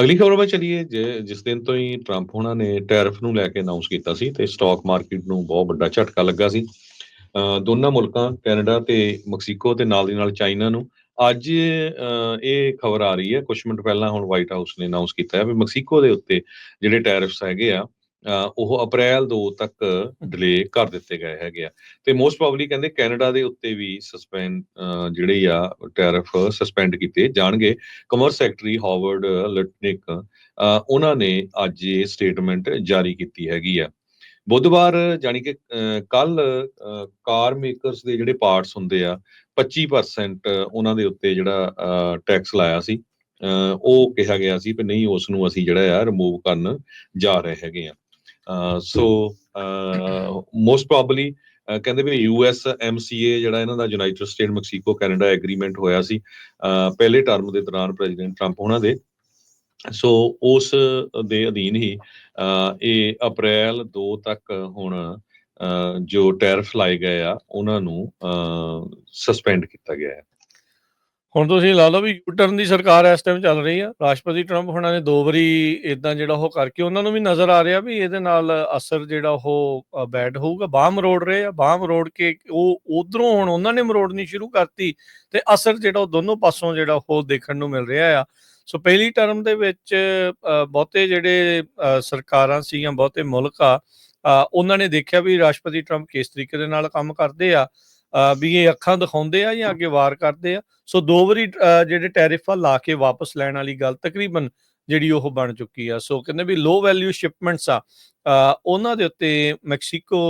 ਅਗਲੀ ਖਬਰ ਵੱਲ ਚਲੀਏ, ਜੇ- ਜਿਸ ਦਿਨ ਤੋਂ ਹੀ ਟਰੰਪ ਉਹਨਾਂ ਨੇ ਟੈਰਿਫ ਨੂੰ ਲੈ ਕੇ ਅਨਾਉਂਸ ਕੀਤਾ ਸੀ ਤੇ ਸਟਾਕ ਮਾਰਕੀਟ ਨੂੰ ਬਹੁਤ ਵੱਡਾ ਝਟਕਾ ਲੱਗਾ ਸੀ। ਦੋਨਾਂ ਮੁਲਕਾਂ, ਕੈਨੇਡਾ ਤੇ ਮੈਕਸੀਕੋ ਤੇ ਨਾਲ ਦੀ ਨਾਲ ਚਾਈਨਾ ਨੂੰ। ਅੱਜ ਇਹ ਖਬਰ ਆ ਰਹੀ ਹੈ ਕੁਝ ਮਿੰਟ ਪਹਿਲਾਂ ਹੁਣ ਵਾਈਟ ਹਾਊਸ ਨੇ ਅਨਾਉਂਸ ਕੀਤਾ ਹੈ ਵੀ ਮੈਕਸੀਕੋ ਦੇ ਉੱਤੇ ਜਿਹੜੇ ਟੈਰਿਫਸ ਹੈਗੇ ਆ ਉਹ ਅਪ੍ਰੈਲ 2 ਤੱਕ ਡਿਲੇ ਕਰ ਦਿੱਤੇ ਗਏ ਹੈਗੇ ਆ। ਤੇ ਮੋਸਟ ਪ੍ਰੋਬਬਲੀ ਕਹਿੰਦੇ ਕੈਨੇਡਾ ਦੇ ਉੱਤੇ ਵੀ ਸਸਪੈਂਡ ਜਿਹੜੇ ਆ ਟੈਰਿਫ ਸਸਪੈਂਡ ਕੀਤੇ ਜਾਣਗੇ। ਕਮਰਸ ਸੈਕਟਰੀ ਹਾਵਰਡ ਲਟਨਿਕ ਉਹਨਾਂ ਨੇ ਅੱਜ ਇਹ ਸਟੇਟਮੈਂਟ ਜਾਰੀ ਕੀਤੀ ਹੈਗੀ ਆ। ਬੁੱਧਵਾਰ ਜਾਨੀ ਕਿ ਕੱਲ ਕਾਰ ਮੇਕਰਸ ਦੇ ਜਿਹੜੇ ਪਾਰਟਸ ਹੁੰਦੇ ਆ 25% ਉਹਨਾਂ ਦੇ ਉੱਤੇ ਜਿਹੜਾ ਟੈਕਸ ਲਾਇਆ ਸੀ। ਉਹ ਕਿਹਾ ਗਿਆ ਸੀ ਕਿ ਨਹੀਂ ਉਸ ਨੂੰ ਅਸੀਂ ਜਿਹੜਾ ਆ ਰਿਮੂਵ ਕਰਨ ਜਾ ਰਹੇ ਹੈਗੇ ਆ। ਸੋ ਮੋਸਟ ਪ੍ਰੋਬਬਲੀ ਕਹਿੰਦੇ ਵੀ ਯੂਐਸ ਐਮਸੀਏ ਜਿਹੜਾ ਇਹਨਾਂ ਦਾ United State Mexico Canada agreement ਹੋਇਆ ਸੀ ਪਹਿਲੇ ਟਰਮ ਦੇ ਦੌਰਾਨ ਪ੍ਰੈਜ਼ੀਡੈਂਟ ਟਰੰਪ ਉਹਨਾਂ ਦੇ। ਸੋ ਉਸ ਦੇ ਅਧੀਨ ਹੀ ਇਹ ਅਪ੍ਰੈਲ 2 ਤੱਕ ਹੁਣ ਜੋ ਟੈਰਫ ਲਾਏ ਗਏ ਆ, ਉਹਨਾਂ ਨੂੰ ਸਸਪੈਂਡ ਕੀਤਾ ਗਿਆ ਹੈ। ਹੁਣ ਤੁਸੀਂ ਲਾ ਲਓ ਵੀ ਯੂਟਰਨ ਦੀ ਸਰਕਾਰ ਇਸ ਟਾਈਮ ਚੱਲ ਰਹੀ ਆ। ਰਾਸ਼ਟਰਪਤੀ ਟਰੰਪ ਹੁਣਾਂ ਨੇ ਦੋ ਵਾਰੀ ਇਦਾਂ ਜਿਹੜਾ ਉਹ ਕਰਕੇ ਉਹਨਾਂ ਨੂੰ ਵੀ ਨਜ਼ਰ ਆ ਰਿਹਾ ਵੀ ਇਹਦੇ ਨਾਲ ਅਸਰ ਜਿਹੜਾ ਉਹ ਬੈਡ ਹੋਊਗਾ। ਬਾਹ ਮਰੋੜ ਰਹੇ ਆ। ਬਾਹ ਮਰੋੜ ਕੇ ਉਹ ਉਧਰੋਂ ਹੁਣ ਉਹਨਾਂ ਨੇ ਮਰੋੜਨੀ ਸ਼ੁਰੂ ਕਰਤੀ ਤੇ ਅਸਰ ਜਿਹੜਾ ਉਹ ਦੋਨੋਂ ਪਾਸੋਂ ਜਿਹੜਾ ਉਹ ਦੇਖਣ ਨੂੰ ਮਿਲ ਰਿਹਾ ਆ। ਸੋ ਪਹਿਲੀ ਟਰਮ ਦੇ ਵਿੱਚ ਬਹੁਤੇ ਜਿਹੜੇ ਅ, ਸਰਕਾਰਾਂ ਸੀਗੀਆਂ ਬਹੁਤੇ ਮੁਲਕ ਆ ਉਹਨਾਂ ਨੇ ਦੇਖਿਆ ਵੀ ਰਾਸ਼ਟਰਪਤੀ ਟਰੰਪ ਕਿਸ ਤਰੀਕੇ ਦੇ ਨਾਲ ਕੰਮ ਕਰਦੇ ਆ। ਵੀ ਇਹ ਅੱਖਾਂ ਦਿਖਾਉਂਦੇ ਆ ਜਾਂ ਅੱਗੇ ਵਾਰ ਕਰਦੇ ਆ? ਸੋ ਦੋ ਵਾਰੀ ਜਿਹੜੇ ਟੈਰਿਫ ਆ ਲਾ ਕੇ ਵਾਪਸ ਲੈਣ ਵਾਲੀ ਗੱਲ ਤਕਰੀਬਨ ਜਿਹੜੀ ਉਹ ਬਣ ਚੁੱਕੀ ਆ। ਸੋ ਕਹਿੰਦੇ ਵੀ ਲੋ ਵੈਲਿਊ ਸ਼ਿਪਮੈਂਟਸ ਆ ਉਹਨਾਂ ਦੇ ਉੱਤੇ ਮੈਕਸੀਕੋ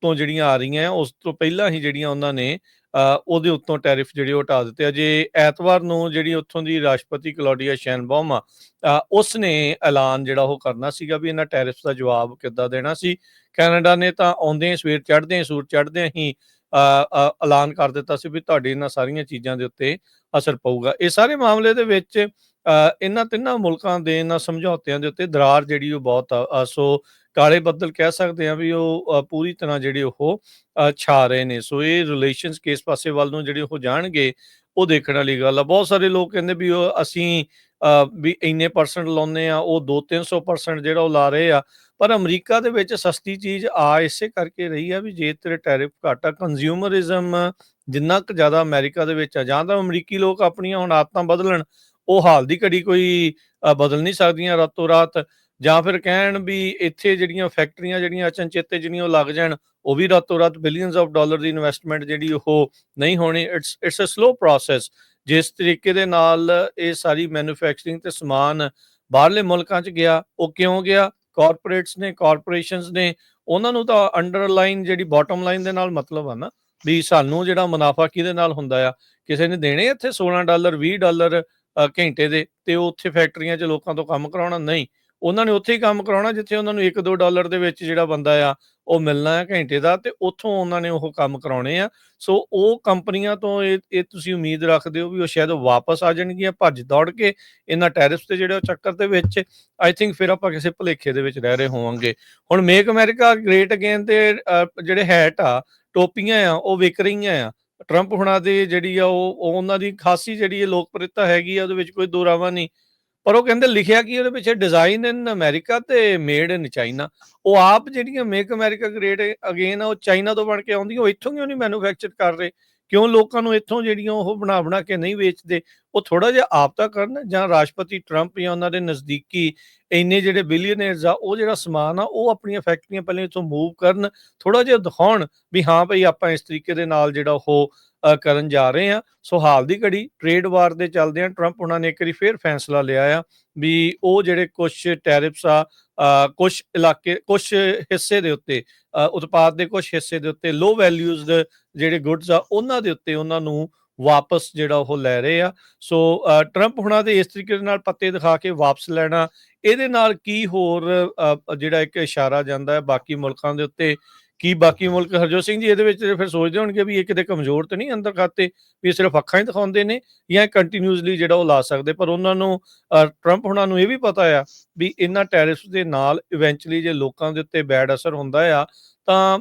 ਤੋਂ ਜਿਹੜੀਆਂ ਆ ਰਹੀਆਂ ਉਸ ਤੋਂ ਪਹਿਲਾਂ ਹੀ ਜਿਹੜੀਆਂ ਉਹਨਾਂ ਨੇ ਅ, ਉਹਦੇ ਉੱਤੋਂ ਟੈਰਿਫ ਜਿਹੜੇ ਉਹ ਹਟਾ ਦਿੱਤੇ ਆ। ਜੇ ਐਤਵਾਰ ਨੂੰ ਜਿਹੜੀ ਉੱਥੋਂ ਦੀ ਰਾਸ਼ਟਰਪਤੀ ਕਲੋਡੀਆ ਸ਼ੈਨਬੌਮ ਆ ਅ, ਉਸ ਨੇ ਐਲਾਨ ਜਿਹੜਾ ਉਹ ਕਰਨਾ ਸੀਗਾ ਵੀ ਇਹਨਾਂ ਟੈਰਿਫ ਦਾ ਜਵਾਬ ਕਿੱਦਾਂ ਦੇਣਾ ਸੀ? ਕੈਨੇਡਾ ਨੇ ਤਾਂ ਆਉਂਦੇ ਸਵੇਰ ਚੜ੍ਹਦੇ ਸੂਰ ਚੜ੍ਹਦੇ ਹੀ ਐਲਾਨ ਕਰ ਦਿੱਤਾ ਸੀ ਵੀ ਤੁਹਾਡੀ ਇਹਨਾਂ ਸਾਰੀਆਂ ਚੀਜ਼ਾਂ ਦੇ ਉੱਤੇ ਅਸਰ ਪਊਗਾ। ਇਹ ਸਾਰੇ ਮਾਮਲੇ ਦੇ ਵਿੱਚ ਇਹਨਾਂ ਤਿੰਨਾਂ ਮੁਲਕਾਂ ਦੇ ਇਹਨਾਂ ਸਮਝੌਤਿਆਂ ਦੇ ਉੱਤੇ ਦਰਾਰ ਜਿਹੜੀ ਉਹ ਬਹੁਤ ਆ ਸੋ ਕਾਲੇ ਬੱਦਲ ਕਹਿ ਸਕਦੇ ਆ ਵੀ ਉਹ ਪੂਰੀ ਤਰ੍ਹਾਂ ਜਿਹੜੇ ਉਹ ਛਾ ਰਹੇ ਨੇ। ਸੋ ਇਹ ਰਿਲੇਸ਼ਨਸ ਕਿਸ ਪਾਸੇ ਵੱਲ ਨੂੰ ਜਿਹੜੇ ਉਹ ਜਾਣਗੇ, ਉਹ ਦੇਖਣ ਵਾਲੀ ਗੱਲ ਆ। ਬਹੁਤ ਸਾਰੇ ਲੋਕ ਕਹਿੰਦੇ ਵੀ ਉਹ ਅਸੀਂ ਵੀ ਇੰਨੇ ਪਰਸੈਂਟ ਲਾਉਂਦੇ ਆ, ਉਹ 2-300% ਜਿਹੜਾ ਉਹ ਲਾ ਰਹੇ ਆ ਪਰ ਅਮਰੀਕਾ ਦੇ ਵਿੱਚ ਸਸਤੀ ਚੀਜ਼ ਆ ਇਸੇ ਕਰਕੇ ਰਹੀ ਆ ਵੀ ਜੇ ਤੇਰੇ ਟੈਰਿਫ ਘੱਟ ਆ ਕੰਜ਼ਿਊਮਰਿਜ਼ਮ ਜਿੰਨਾ ਕੁ ਜ਼ਿਆਦਾ ਅਮਰੀਕਾ ਦੇ ਵਿੱਚ ਆ, ਜਾਂ ਤਾਂ ਅਮਰੀਕੀ ਲੋਕ ਆਪਣੀਆਂ ਹੁਣ ਆਦਤਾਂ ਬਦਲਣ, ਉਹ ਹਾਲ ਦੀ ਘੜੀ ਕੋਈ ਬਦਲ ਨਹੀਂ ਸਕਦੀਆਂ ਰਾਤੋਂ ਰਾਤ, ਜਾਂ ਫਿਰ ਕਹਿਣ ਵੀ ਇੱਥੇ ਜਿਹੜੀਆਂ ਫੈਕਟਰੀਆਂ ਜਿਹੜੀਆਂ ਅਚਨਚੇਤੇ ਜਿਹੜੀਆਂ ਉਹ ਲੱਗ ਜਾਣ, ਉਹ ਵੀ ਰਾਤੋਂ ਰਾਤ ਬਿਲੀਅਨਸ ਆਫ ਡਾਲਰ ਦੀ ਇਨਵੈਸਟਮੈਂਟ ਜਿਹੜੀ ਉਹ ਨਹੀਂ ਹੋਣੀ it's it's a slow process ਜਿਸ ਤਰੀਕੇ ਦੇ ਨਾਲ ਇਹ ਸਾਰੀ ਮੈਨੂਫੈਕਚਰਿੰਗ ਤੇ ਸਮਾਨ ਬਾਹਰਲੇ ਮੁਲਕਾਂ 'ਚ ਗਿਆ, ਉਹ ਕਿਉਂ ਗਿਆ? ਕਾਰਪੋਰੇਟਸ ਨੇ ਕਾਰਪੋਰੇਸ਼ਨਸ ਨੇ, ਉਹਨਾਂ ਨੂੰ ਤਾਂ ਅੰਡਰਲਾਈਨ ਜਿਹੜੀ ਬਾਟਮ ਲਾਈਨ ਦੇ ਨਾਲ ਮਤਲਬ ਆ ਨਾ, ਵੀ ਸਾਨੂੰ ਜਿਹੜਾ ਮੁਨਾਫਾ ਕਿਹਦੇ ਨਾਲ ਹੁੰਦਾ ਆ? ਕਿਸੇ ਨੇ ਦੇਣੇ ਇੱਥੇ 16 ਡਾਲਰ 20 ਡਾਲਰ ਘੰਟੇ ਦੇ, ਤੇ ਉਹ ਉੱਥੇ ਫੈਕਟਰੀਆਂ 'ਚ ਲੋਕਾਂ ਤੋਂ ਕੰਮ ਕਰਾਉਣਾ? ਨਹੀਂ। ਉਹਨਾਂ ਨੇ ਉੱਥੇ ਹੀ ਕੰਮ ਕਰਾਉਣਾ, ਜਿੱਥੇ ਉਹਨਾਂ ਨੂੰ 1-2 ਡਾਲਰ ਦੇ ਵਿੱਚ ਜਿਹੜਾ ਬੰਦਾ ਆ ਉਹ ਮਿਲਣਾ ਹੈ ਘੰਟੇ ਦਾ ਤੇ ਉੱਥੋਂ ਉਹਨਾਂ ਨੇ ਉਹ ਕੰਮ ਕਰਾਉਣੇ ਆ। ਸੋ ਉਹ ਕੰਪਨੀਆਂ ਤੋਂ ਇਹ ਇਹ ਤੁਸੀਂ ਉਮੀਦ ਰੱਖਦੇ ਹੋ ਵੀ ਉਹ ਸ਼ਾਇਦ ਵਾਪਸ ਆ ਜਾਣਗੀਆਂ ਭੱਜ ਦੌੜ ਕੇ ਇਹਨਾਂ ਟੈਰਿਫਸ ਤੇ ਜਿਹੜੇ ਉਹ ਚੱਕਰ ਦੇ ਵਿੱਚ। ਆਈ ਥਿੰਕ ਫਿਰ ਆਪਾਂ ਕਿਸੇ ਭੁਲੇਖੇ ਦੇ ਵਿੱਚ ਰਹਿ ਰਹੇ ਹੋਵਾਂਗੇ। ਹੁਣ ਮੇਕ ਅਮਰੀਕਾ ਗ੍ਰੇਟ ਅਗੇਨ ਤੇ ਜਿਹੜੇ ਹੈਟ ਆ, ਟੋਪੀਆਂ ਆ, ਉਹ ਵਿਕ ਰਹੀਆਂ ਆ। ਟਰੰਪ ਹੁਣਾਂ ਦੀ ਜਿਹੜੀ ਆ ਉਹ ਉਹਨਾਂ ਦੀ ਖਾਸੀ ਜਿਹੜੀ ਹੈ ਲੋਕਪ੍ਰਿਯਤਾ ਹੈਗੀ ਆ, ਉਹਦੇ ਵਿੱਚ ਕੋਈ ਦੋ ਨਹੀਂ। ਪਰ ਉਹ ਕਹਿੰਦੇ ਲਿਖਿਆ ਕੀ ਉਹਦੇ ਪਿੱਛੇ ਡਿਜ਼ਾਈਨ ਇਨ ਅਮਰੀਕਾ ਤੇ ਮੇਡ ਇਨ ਚਾਈਨਾ ਉਹ ਆਪ ਜਿਹੜੀਆਂ ਮੇਕ ਅਮਰੀਕਾ ਗ੍ਰੇਟ ਅਗੇਨ ਉਹ ਚਾਈਨਾ ਤੋਂ ਬਣ ਕੇ ਆਉਂਦੀਆਂ, ਉਹ ਇੱਥੋਂ ਕਿਉਂ ਨਹੀਂ ਮੈਨੂਫੈਕਚਰ ਕਰ ਰਹੇ? ਕਿਉਂ ਲੋਕਾਂ ਨੂੰ ਇੱਥੋਂ ਜਿਹੜੀਆਂ ਉਹ ਬਣਾ ਬਣਾ ਕੇ ਨਹੀਂ ਵੇਚਦੇ? ਉਹ ਥੋੜਾ ਜਿਹਾ ਆਪ ਤਾਂ ਕਰਨ ਜਾਂ ਰਾਸ਼ਟਰਪਤੀ ਟਰੰਪ ਜਾਂ ਉਹਨਾਂ ਦੇ ਨਜ਼ਦੀਕੀ ਇੰਨੇ ਜਿਹੜੇ ਬਿਲੀਅਨਰਸ ਆ, ਉਹ ਜਿਹੜਾ ਸਮਾਨ ਆ, ਉਹ ਆਪਣੀਆਂ ਫੈਕਟਰੀਆਂ ਪਹਿਲੇ ਇੱਥੋਂ ਮੂਵ ਕਰਨ ਥੋੜਾ ਜਿਹਾ ਦਿਖਾਉਣ ਵੀ ਹਾਂ ਭਈ ਆਪਾਂ ਇਸ ਤਰੀਕੇ ਦੇ ਨਾਲ ਜਿਹੜਾ ਉਹ ਕਰਨ ਜਾ ਰਹੇ ਆ ਸੋ ਹਾਲ ਦੀ ਘੜੀ ਟ੍ਰੇਡ ਵਾਰ ਦੇ ਚੱਲਦੇ ਆ ਟਰੰਪ ਉਹਨਾਂ ਨੇ ਇੱਕ ਵਾਰੀ ਫੇਰ ਫੈਸਲਾ ਲਿਆ ਆ ਵੀ ਉਹ ਜਿਹੜੇ ਕੁਝ ਟੈਰਿਫਸ ਆ ਕੁਝ ਇਲਾਕੇ ਕੁਝ ਹਿੱਸੇ ਦੇ ਉੱਤੇ ਉਤਪਾਦ ਦੇ ਕੁਝ ਹਿੱਸੇ ਦੇ ਉੱਤੇ ਲੋ ਵੈਲਿਊਜ਼ ਜਿਹੜੇ ਗੁੱਡਸ ਆ, ਉਹਨਾਂ ਦੇ ਉੱਤੇ ਉਹਨਾਂ ਨੂੰ ਵਾਪਸ ਜਿਹੜਾ ਉਹ ਲੈ ਰਹੇ ਆ। ਸੋ ਟਰੰਪ ਹੁਣਾਂ ਦੇ ਇਸ ਤਰੀਕੇ ਦੇ ਨਾਲ ਪੱਤੇ ਦਿਖਾ ਕੇ ਵਾਪਸ ਲੈਣਾ, ਇਹਦੇ ਨਾਲ ਕੀ ਹੋਰ ਜਿਹੜਾ ਇੱਕ ਇਸ਼ਾਰਾ ਜਾਂਦਾ ਹੈ ਬਾਕੀ ਮੁਲਕਾਂ ਦੇ ਉੱਤੇ? ਕੀ ਬਾਕੀ ਮੁਲਕ, ਹਰਜੋਤ ਸਿੰਘ ਜੀ, ਇਹਦੇ ਵਿੱਚ ਫਿਰ ਸੋਚਦੇ ਹੋਣਗੇ ਵੀ ਇਹ ਕਿਤੇ ਕਮਜ਼ੋਰ ਤਾਂ ਨਹੀਂ ਅੰਦਰ ਖਾਤੇ, ਵੀ ਇਹ ਸਿਰਫ ਅੱਖਾਂ ਹੀ ਦਿਖਾਉਂਦੇ ਨੇ ਜਾਂ ਕੰਟੀਨਿਊਸਲੀ ਜਿਹੜਾ ਉਹ ਲਾ ਸਕਦੇ? ਪਰ ਉਹਨਾਂ ਨੂੰ ਟਰੰਪ ਹੁਣਾਂ ਨੂੰ ਇਹ ਵੀ ਪਤਾ ਆ ਵੀ ਇਹਨਾਂ ਟੈਰਿਫਸ ਦੇ ਨਾਲ ਇਵੈਂਚੁਅਲੀ ਜੇ ਲੋਕਾਂ ਦੇ ਉੱਤੇ ਬੈਡ ਅਸਰ ਹੁੰਦਾ ਆ, ਤਾਂ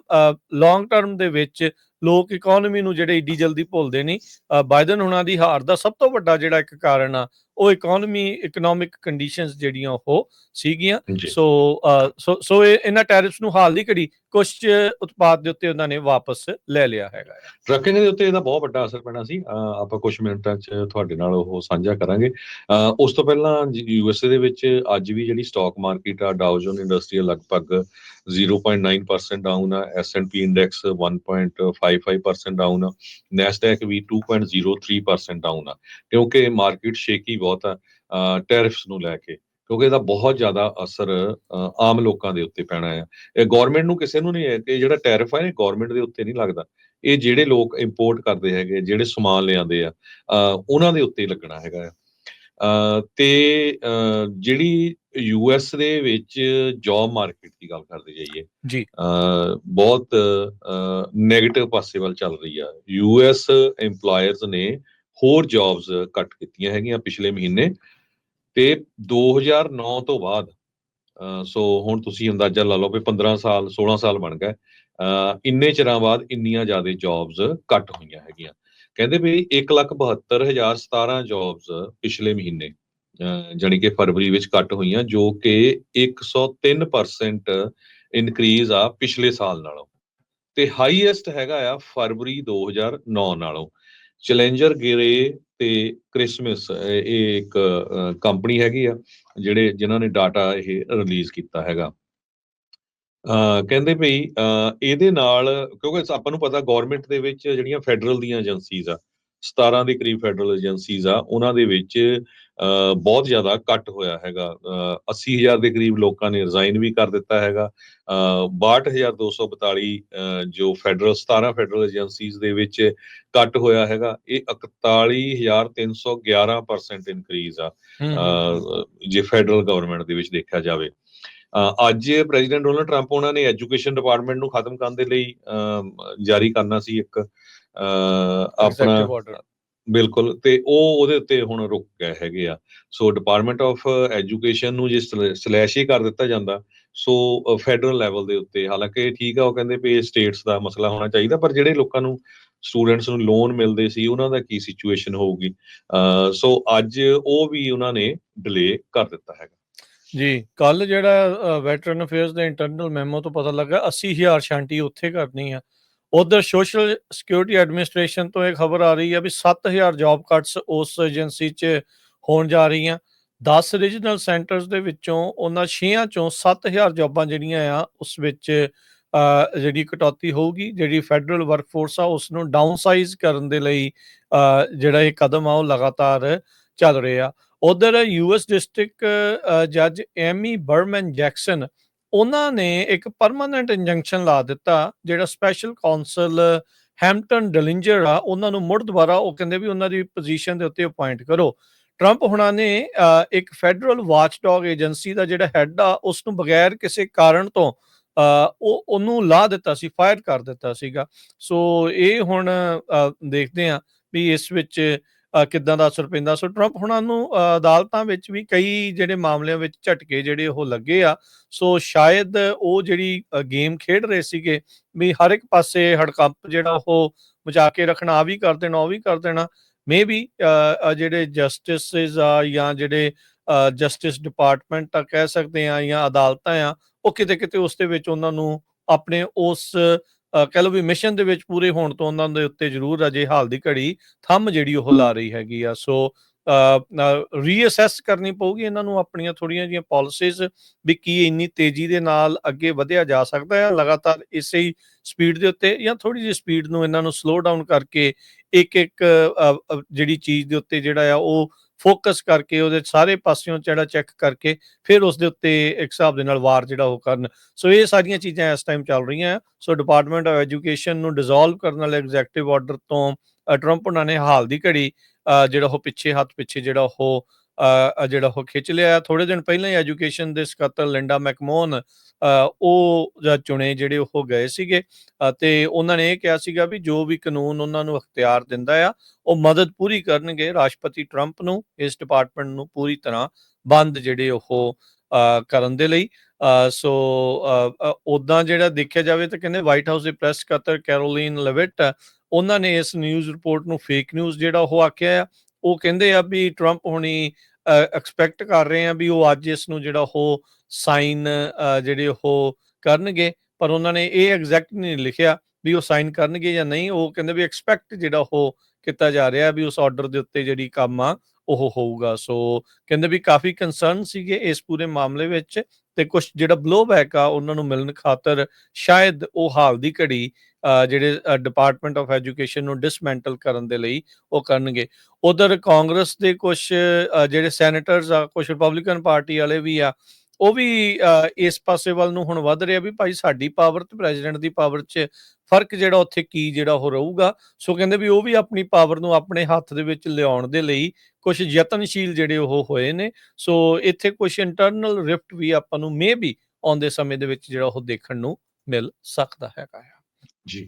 ਲੌਂਗ ਟਰਮ ਦੇ ਵਿੱਚ ਲੋਕ ਇਕਨੋਮੀ ਨੂੰ ਜਿਹੜੇ ਏਡੀ ਜਲਦੀ ਭੁੱਲਦੇ ਨਹੀਂ ਬਾਈਡਨ ਹੁਣਾਂ ਦੀ ਹਾਰ ਦਾ ਸਭ ਤੋਂ ਵੱਡਾ ਜਿਹੜਾ ਇੱਕ ਕਾਰਨ ਆ ਉਹ ਇਕਨੋਮੀ ਇਕਨੋਮਿਕ ਕੰਡੀਸ਼ਨਸ ਜਿਹੜੀਆਂ ਉਹ ਸੀਗੀਆਂ। ਸੋ ਸੋ ਸੋ ਇਹ ਇਹਨਾਂ ਟੈਰਿਫਸ ਨੂੰ ਹਾਲ ਦੀ ਘੜੀ ਕੁਝ ਉਤਪਾਦ ਦੇ ਉੱਤੇ ਉਹਨਾਂ ਨੇ ਵਾਪਸ ਲੈ ਲਿਆ ਹੈਗਾ ਟਰੱਕਿੰਗ ਦੇ ਉੱਤੇ ਇਹਦਾ ਬਹੁਤ ਵੱਡਾ ਅਸਰ ਪੈਣਾ ਸੀ। ਆਪਾਂ ਕੁਝ ਮਿੰਟਾਂ 'ਚ ਤੁਹਾਡੇ ਨਾਲ ਉਹ ਸਾਂਝਾ ਕਰਾਂਗੇ। ਉਸ ਤੋਂ ਪਹਿਲਾਂ ਯੂਐਸਏ ਦੇ ਵਿੱਚ ਅੱਜ ਵੀ ਜਿਹੜੀ ਸਟਾਕ ਮਾਰਕੀਟ ਆ ਡਾਓ ਜੋਨ ਇੰਡਸਟਰੀਅਲ ਲਗਭਗ 0.9% ਡਾਊਨ ਆ। ਐਸਐਨਪੀ ਇੰਡੈਕਸ 1.55% ਡਾਊਨ ਆ। ਨੈਸਡੈਕ ਵੀ 2.03% ਡਾਊਨ ਆ। ਕਿਉਂਕਿ ਮਾਰਕੀਟ ਸ਼ੇਕੀ ਬਹੁਤ ਆ ਟੈਰਿਫਸ ਨੂੰ ਲੈ ਕੇ। ਕਿਉਂਕਿ ਇਹਦਾ ਬਹੁਤ ਜ਼ਿਆਦਾ ਅਸਰ ਆਮ ਲੋਕਾਂ ਦੇ ਉੱਤੇ ਪੈਣਾ ਹੈ ਇਹ ਗਵਰਨਮੈਂਟ ਨੂੰ ਕਿਸੇ ਨੂੰ ਨਹੀਂ ਹੈ ਕਿ ਜਿਹੜਾ ਟੈਰਿਫ ਹੈ ਇਹ ਗਵਰਨਮੈਂਟ ਦੇ ਉੱਤੇ ਨਹੀਂ ਲੱਗਦਾ। ਇਹ ਜਿਹੜੇ ਲੋਕ ਇੰਪੋਰਟ ਕਰਦੇ ਹੈਗੇ ਜਿਹੜੇ ਸਮਾਨ ਲਿਆਉਂਦੇ ਆ ਉਹਨਾਂ ਦੇ ਉੱਤੇ ਲੱਗਣਾ ਹੈਗਾ ਤੇ ਜਿਹੜੀ ਯੂਐਸ ਦੇ ਵਿੱਚ ਜੌਬ ਮਾਰਕੀਟ ਦੀ ਗੱਲ ਕਰਦੇ ਜਾਈਏ ਜੀ। ਬਹੁਤ 네ਗੇਟਿਵ ਪਾਸੇ ਵੱਲ ਚੱਲ ਰਹੀ ਆ। ਯੂਐਸ EMPLOYERS ਨੇ ਹੋਰ ਜੌਬਸ ਕੱਟ ਕੀਤੀਆਂ ਹੈਗੀਆਂ ਪਿਛਲੇ ਮਹੀਨੇ। ਤੇ 2009 ਤੋਂ ਬਾਅਦ ਸੋ ਹੁਣ ਤੁਸੀਂ ਅੰਦਾਜ਼ਾ ਲਾ ਲਓ ਵੀ 15 ਸਾਲ 16 ਸਾਲ ਬਣ ਗਏ, ਅਹ, ਇੰਨੇ ਚਿਰਾਂ ਬਾਅਦ ਇੰਨੀਆਂ ਜ਼ਿਆਦਾ ਜੌਬਸ ਕੱਟ ਹੋਈਆਂ ਹੈਗੀਆਂ। ਕਹਿੰਦੇ ਵੀ 172017 ਜੌਬਸ ਪਿਛਲੇ ਮਹੀਨੇ, ਅਹ, ਜਾਣੀ ਕਿ ਫਰਵਰੀ ਵਿੱਚ ਕੱਟ ਹੋਈਆਂ, ਜੋ ਕਿ 103% ਇਨਕਰੀਜ਼ ਆ ਪਿਛਲੇ ਸਾਲ ਨਾਲੋਂ। ਤੇ ਹਾਈਐਸਟ ਹੈਗਾ ਆ ਫਰਵਰੀ 2009 ਨਾਲੋਂ। ਚੈਲੰਜਰ ਗੇਰੇ ਤੇ ਕ੍ਰਿਸਮਸ ਇਹ ਇੱਕ ਕੰਪਨੀ ਹੈਗੀ ਆ, ਜਿਹੜੇ, ਜਿਨ੍ਹਾਂ ਨੇ ਡਾਟਾ ਇਹ ਰਿਲੀਜ਼ ਕੀਤਾ ਹੈਗਾ। ਅਹ, ਕਹਿੰਦੇ ਭਈ ਅਹ, ਇਹਦੇ ਨਾਲ, ਕਿਉਂਕਿ ਆਪਾਂ ਨੂੰ ਪਤਾ ਗਵਰਨਮੈਂਟ ਦੇ ਵਿੱਚ ਜਿਹੜੀਆਂ ਫੈਡਰਲ ਦੀਆਂ ਏਜੰਸੀਜ਼ ਆ 17 ਦੇ ਕਰੀਬ ਫੈਡਰਲ ਏਜੰਸੀਜ਼ ਆ, ਉਹਨਾਂ ਦੇ ਵਿੱਚ ਬਹੁਤ ਜ਼ਿਆਦਾ ਕੱਟ ਹੋਇਆ ਹੈਗਾ। ਅਹ 80000 ਦੇ ਕਰੀਬ ਲੋਕਾਂ ਨੇ ਰਿਜ਼ਾਈਨ ਵੀ ਕਰ ਦਿੱਤਾ ਹੈਗਾ। ਅਹ 62242 ਅਹ ਜੋ ਫੈਡਰਲ 17 ਫੈਡਰਲ ਏਜੰਸੀਜ਼ ਦੇ ਵਿੱਚ ਕੱਟ ਹੋਇਆ ਹੈਗਾ ਇਹ 41311% ਇਨਕਰੀਜ਼ ਆ ਜੇ ਫੈਡਰਲ ਗਵਰਨਮੈਂਟ ਦੇ ਵਿੱਚ ਦੇਖਿਆ ਜਾਵੇ। ਅੱਜ ਪ੍ਰੈਜ਼ੀਡੈਂਟ ਡੋਨਲਡ ਟਰੰਪ ਉਹਨਾਂ ਨੇ ਐਜੂਕੇਸ਼ਨ ਡਿਪਾਰਟਮੈਂਟ ਨੂੰ ਖਤਮ ਕਰਨ ਦੇ ਲਈ ਜਾਰੀ ਕਰਨਾ ਸੀ ਇੱਕ ਆਪਣਾ। ਬਿਲਕੁਲ, ਤੇ ਉਹ ਉਹਦੇ ਉੱਤੇ ਹੁਣ ਰੁਕ ਗਏ ਹੈਗੇ ਆ। ਸੋ ਡਿਪਾਰਟਮੈਂਟ ਆਫ ਐਜੂਕੇਸ਼ਨ ਨੂੰ ਜੇ ਸਲੈਸ਼ ਹੀ ਕਰ ਦਿੱਤਾ ਜਾਂਦਾ, ਸੋ ਫੈਡਰਲ ਲੈਵਲ ਦੇ ਉੱਤੇ, ਹਾਲਾਂਕਿ ਠੀਕ ਆ, ਉਹ ਕਹਿੰਦੇ ਵੀ ਸਟੇਟਸ ਦਾ ਮਸਲਾ ਹੋਣਾ ਚਾਹੀਦਾ, ਪਰ ਜਿਹੜੇ ਲੋਕਾਂ ਨੂੰ ਸਟੂਡੈਂਟਸ ਨੂੰ ਲੋਨ ਮਿਲਦੇ ਸੀ, ਉਹਨਾਂ ਦਾ ਕੀ ਸਿਚੁਏਸ਼ਨ ਹੋਊਗੀ? ਸੋ ਅੱਜ ਉਹ ਵੀ ਉਹਨਾਂ ਨੇ ਡਿਲੇ ਕਰ ਦਿੱਤਾ ਹੈਗਾ। ਜੀ ਕੱਲ ਜਿਹੜਾ ਵੈਟਰਨ ਅਫੇਅਰਸ ਦੇ ਇੰਟਰਨਲ ਮੈਮੋ ਤੋਂ ਪਤਾ ਲੱਗਾ 80000 ਸ਼ਾਂਟੀ ਉੱਥੇ ਕਰਨੀ ਆ। ਉਧਰ ਸੋਸ਼ਲ ਸਿਕਿਉਰਿਟੀ ਐਡਮਿਨਿਸਟ੍ਰੇਸ਼ਨ ਤੋਂ ਇਹ ਖਬਰ ਆ ਰਹੀ ਹੈ ਵੀ 7000 ਜੌਬ ਕੱਟਸ ਉਸ ਏਜੰਸੀ 'ਚ ਹੋਣ ਜਾ ਰਹੀਆਂ। 10 ਰੀਜਨਲ ਸੈਂਟਰਸ ਦੇ ਵਿੱਚੋਂ ਉਹਨਾਂ 6 ਚੋਂ 7000 ਜੌਬਾਂ ਜਿਹੜੀਆਂ ਆ, ਉਸ ਵਿੱਚ ਜਿਹੜੀ ਕਟੌਤੀ ਹੋਊਗੀ, ਜਿਹੜੀ ਫੈਡਰਲ ਵਰਕਫੋਰਸ ਆ ਉਸ ਨੂੰ ਡਾਊਨਸਾਈਜ਼ ਕਰਨ ਦੇ ਲਈ ਜਿਹੜਾ ਇਹ ਕਦਮ ਆ, ਉਹ ਲਗਾਤਾਰ ਚੱਲ ਰਿਹਾ। ਉਧਰ ਯੂਐਸ ਡਿਸਟ੍ਰਿਕਟ ਜੱਜ ਐਮੀ ਬਰਮਨ ਜੈਕਸਨ ਉਹਨਾਂ ਨੇ ਇੱਕ ਪਰਮਾਨੈਂਟ ਇੰਜੰਕਸ਼ਨ ਲਾ ਦਿੱਤਾ ਜਿਹੜਾ ਸਪੈਸ਼ਲ ਕਾਉਂਸਲ ਹੈਮਟਨ ਡਲਿੰਜਰ ਆ ਉਹਨਾਂ ਨੂੰ ਮੁੜ ਦੁਬਾਰਾ ਉਹ ਕਹਿੰਦੇ ਵੀ ਉਹਨਾਂ ਦੀ ਪੋਜੀਸ਼ਨ ਦੇ ਉੱਤੇ ਅਪਾਇੰਟ ਕਰੋ। ਟਰੰਪ ਹੁਣਾਂ ਨੇ ਅ, ਇੱਕ ਫੈਡਰਲ ਵਾਚਡੌਗ ਏਜੰਸੀ ਦਾ ਜਿਹੜਾ ਹੈੱਡ ਆ ਉਸ ਨੂੰ ਬਗੈਰ ਕਿਸੇ ਕਾਰਨ ਤੋਂ ਅ, ਉਹ ਉਹਨੂੰ ਲਾ ਦਿੱਤਾ ਸੀ ਫਾਇਰ ਕਰ ਦਿੱਤਾ ਸੀਗਾ। ਸੋ ਇਹ ਹੁਣ ਦੇਖਦੇ ਆ ਵੀ ਇਸ ਵਿੱਚ ਕਿੱਦਾਂ ਦਾ ਅਸਰ ਪੈਂਦਾ? ਸੋ ਟਰੰਪ ਹੁਣਾਂ ਨੂੰ ਅਦਾਲਤਾਂ ਵਿੱਚ ਵੀ ਕਈ ਜਿਹੜੇ ਮਾਮਲਿਆਂ ਵਿੱਚ ਝਟਕੇ ਜਿਹੜੇ ਉਹ ਲੱਗੇ ਆ। ਸੋ ਸ਼ਾਇਦ ਉਹ ਜਿਹੜੀ ਗੇਮ ਖੇਡ ਰਹੇ ਸੀਗੇ, ਵੀ ਹਰ ਇੱਕ ਪਾਸੇ ਹੜਕੰਪ ਜਿਹੜਾ ਉਹ ਮਚਾ ਕੇ ਰੱਖਣਾ, ਆ ਵੀ ਕਰ ਦੇਣਾ, ਉਹ ਵੀ ਕਰ ਦੇਣਾ ਮੇਬੀ ਜਿਹੜੇ ਜਸਟਿਸਸ ਆ ਜਾਂ ਜਿਹੜੇ ਜਸਟਿਸ ਡਿਪਾਰਟਮੈਂਟ ਆ ਕਹਿ ਸਕਦੇ ਆ ਜਾਂ ਅਦਾਲਤਾਂ ਆ, ਉਹ ਕਿਤੇ ਕਿਤੇ ਉਸ ਦੇ ਵਿੱਚ ਉਹਨਾਂ ਨੂੰ ਆਪਣੇ ਉਸ ਕਹਿ ਲਓ ਵੀ ਮਿਸ਼ਨ ਦੇ ਵਿੱਚ ਪੂਰੇ ਹੋਣ ਤੋਂ ਉਹਨਾਂ ਦੇ ਉੱਤੇ ਜ਼ਰੂਰ ਅਜੇ ਹਾਲ ਦੀ ਘੜੀ ਥੰਮ ਜਿਹੜੀ ਉਹ ਲਾ ਰਹੀ ਹੈਗੀ ਆ। ਸੋ ਰੀਅਸੈਸ ਕਰਨੀ ਪਊਗੀ ਇਹਨਾਂ ਨੂੰ ਆਪਣੀਆਂ ਥੋੜੀਆਂ ਜੀਆਂ ਪਾਲਿਸੀਜ਼ ਵੀ ਕੀ ਇੰਨੀ ਤੇਜ਼ੀ ਦੇ ਨਾਲ ਅੱਗੇ ਵਧਿਆ ਜਾ ਸਕਦਾ ਹੈ, ਲਗਾਤਾਰ ਇਸੇ ਹੀ ਸਪੀਡ ਦੇ ਉੱਤੇ ਜਾਂ ਥੋੜੀ ਜਿਹੀ ਸਪੀਡ ਨੂੰ ਇਹਨਾਂ ਨੂੰ ਸਲੋ ਡਾਊਨ ਕਰਕੇ ਇੱਕ ਇੱਕ ਜਿਹੜੀ ਚੀਜ਼ ਦੇ ਉੱਤੇ ਜਿਹੜਾ ਆ ਉਹ ਫੋਕਸ ਕਰਕੇ ਉਹਦੇ ਸਾਰੇ ਪਾਸਿਓਂ ਜਿਹੜਾ ਚੈੱਕ ਕਰਕੇ ਫਿਰ ਉਸ ਦੇ ਉੱਤੇ ਇੱਕ ਹਿਸਾਬ ਦੇ ਨਾਲ ਵਾਰ ਜਿਹੜਾ ਉਹ ਕਰਨ। ਸੋ ਇਹ ਸਾਰੀਆਂ ਚੀਜ਼ਾਂ ਇਸ ਟਾਈਮ ਚੱਲ ਰਹੀਆਂ। ਸੋ ਡਿਪਾਰਟਮੈਂਟ ਆਫ ਐਜੂਕੇਸ਼ਨ ਨੂੰ ਡਿਸੋਲਵ ਕਰਨ ਵਾਲੇ ਐਗਜ਼ੈਕਟਿਵ ਆਰਡਰ ਤੋਂ ਟਰੰਪ ਉਹਨਾਂ ਨੇ ਹਾਲ ਦੀ ਘੜੀ ਜਿਹੜਾ ਉਹ ਪਿੱਛੇ ਹੱਥ ਪਿੱਛੇ ਜਿਹੜਾ ਉਹ ਜਿਹੜਾ ਉਹ ਖਿੱਚ ਲਿਆ। ਥੋੜੇ ਦਿਨ ਪਹਿਲਾਂ ਹੀ ਐਜੂਕੇਸ਼ਨ ਦੇ ਸਕੱਤਰ ਲਿੰਡਾ ਮੈਕਮੋਨ ਉਹ ਚੁਣੇ ਜਿਹੜੇ ਉਹ ਗਏ ਸੀਗੇ। ਅ, ਤੇ ਉਹਨਾਂ ਨੇ ਇਹ ਕਿਹਾ ਸੀਗਾ ਵੀ ਜੋ ਵੀ ਕਾਨੂੰਨ ਉਹਨਾਂ ਨੂੰ ਅਖਤਿਆਰ ਦਿੰਦਾ ਆ ਉਹ ਮਦਦ ਪੂਰੀ ਕਰਨਗੇ ਰਾਸ਼ਟਰਪਤੀ ਟਰੰਪ ਨੂੰ ਇਸ ਡਿਪਾਰਟਮੈਂਟ ਨੂੰ ਪੂਰੀ ਤਰ੍ਹਾਂ ਬੰਦ ਜਿਹੜੇ ਉਹ ਕਰਨ ਦੇ ਲਈ। ਅ, ਸੋ ਉਦਾਂ ਜਿਹੜਾ ਦੇਖਿਆ ਜਾਵੇ ਤਾਂ ਕਹਿੰਦੇ ਵਾਈਟ ਹਾਊਸ ਦੇ ਪ੍ਰੈਸ ਸਕੱਤਰ ਕੈਰੋਲਿਨ ਲਵਿਟ ਉਹਨਾਂ ਨੇ ਇਸ ਨਿਊਜ਼ ਰਿਪੋਰਟ ਨੂੰ ਫੇਕ ਨਿਊਜ਼ ਜਿਹੜਾ ਉਹ ਆਖਿਆ ਆ ਉਹ ਕਹਿੰਦੇ ਆ ਵੀ ਟਰੰਪ ਹੁਣੀ ਐਕਸਪੈਕਟ ਕਰ ਰਹੇ ਆ ਵੀ ਉਹ ਅੱਜ ਇਸ ਨੂੰ ਜਿਹੜਾ ਉਹ ਸਾਈਨ ਜਿਹੜੇ ਉਹ ਕਰਨਗੇ, ਪਰ ਉਹਨਾਂ ਨੇ ਇਹ ਐਗਜ਼ੈਕਟ ਨਹੀਂ ਲਿਖਿਆ ਵੀ ਉਹ ਸਾਈਨ ਕਰਨਗੇ ਜਾਂ ਨਹੀਂ। ਉਹ ਕਹਿੰਦੇ ਵੀ ਐਕਸਪੈਕਟ ਜਿਹੜਾ ਉਹ ਕੀਤਾ ਜਾ ਰਿਹਾ ਵੀ ਉਸ ਆਰਡਰ ਦੇ ਉੱਤੇ ਜਿਹੜੀ ਕੰਮ ਆ ਉਹ ਹੋਊਗਾ। ਸੋ ਕਹਿੰਦੇ ਵੀ ਕਾਫੀ ਕੰਸਰਨ ਸੀਗੇ ਇਸ ਪੂਰੇ ਮਾਮਲੇ ਵਿੱਚ ਤੇ ਕੁਝ ਜਿਹੜਾ ਬਲੋਬੈਕ ਆ ਉਹਨਾਂ ਨੂੰ ਮਿਲਣ ਖਾਤਰ ਸ਼ਾਇਦ ਉਹ ਹਾਲ ਦੀ ਘੜੀ ਅ, ਜਿਹੜੇ ਡਿਪਾਰਟਮੈਂਟ ਆਫ ਐਜੂਕੇਸ਼ਨ ਨੂੰ ਡਿਸਮੈਂਟਲ ਕਰਨ ਦੇ ਲਈ ਉਹ ਕਰਨਗੇ। ਉਧਰ ਕਾਂਗਰਸ ਦੇ ਕੁਝ ਜਿਹੜੇ ਸੈਨੇਟਰਸ ਆ ਕੁਝ ਰਿਪਬਲਿਕਨ ਪਾਰਟੀ ਵਾਲੇ ਵੀ ਆ ਉਹ ਵੀ ਇਸ ਪਾਸੇ ਵੱਲ ਨੂੰ ਹੁਣ ਵੱਧ ਰਿਹਾ ਵੀ ਭਾਈ ਸਾਡੀ ਪਾਵਰ ਤੇ ਪ੍ਰੈਜ਼ੀਡੈਂਟ ਦੀ ਪਾਵਰ 'ਚ ਫ਼ਰਕ ਜਿਹੜਾ ਉੱਥੇ ਕੀ ਜਿਹੜਾ ਉਹ ਰਹੂਗਾ। ਸੋ ਕਹਿੰਦੇ ਵੀ ਉਹ ਵੀ ਆਪਣੀ ਪਾਵਰ ਨੂੰ ਆਪਣੇ ਹੱਥ ਦੇ ਵਿੱਚ ਲਿਆਉਣ ਦੇ ਲਈ ਕੁਝ ਯਤਨਸ਼ੀਲ ਜਿਹੜੇ ਉਹ ਹੋਏ ਨੇ। ਸੋ ਇੱਥੇ ਕੁਝ ਇੰਟਰਨਲ ਰਿਫਟ ਵੀ ਆਪਾਂ ਨੂੰ ਮੇ ਬੀ ਆਉਂਦੇ ਸਮੇਂ ਦੇ ਵਿੱਚ ਜਿਹੜਾ ਉਹ ਦੇਖਣ ਨੂੰ ਮਿਲ ਸਕਦਾ ਹੈਗਾ ਆ। ਜੀ।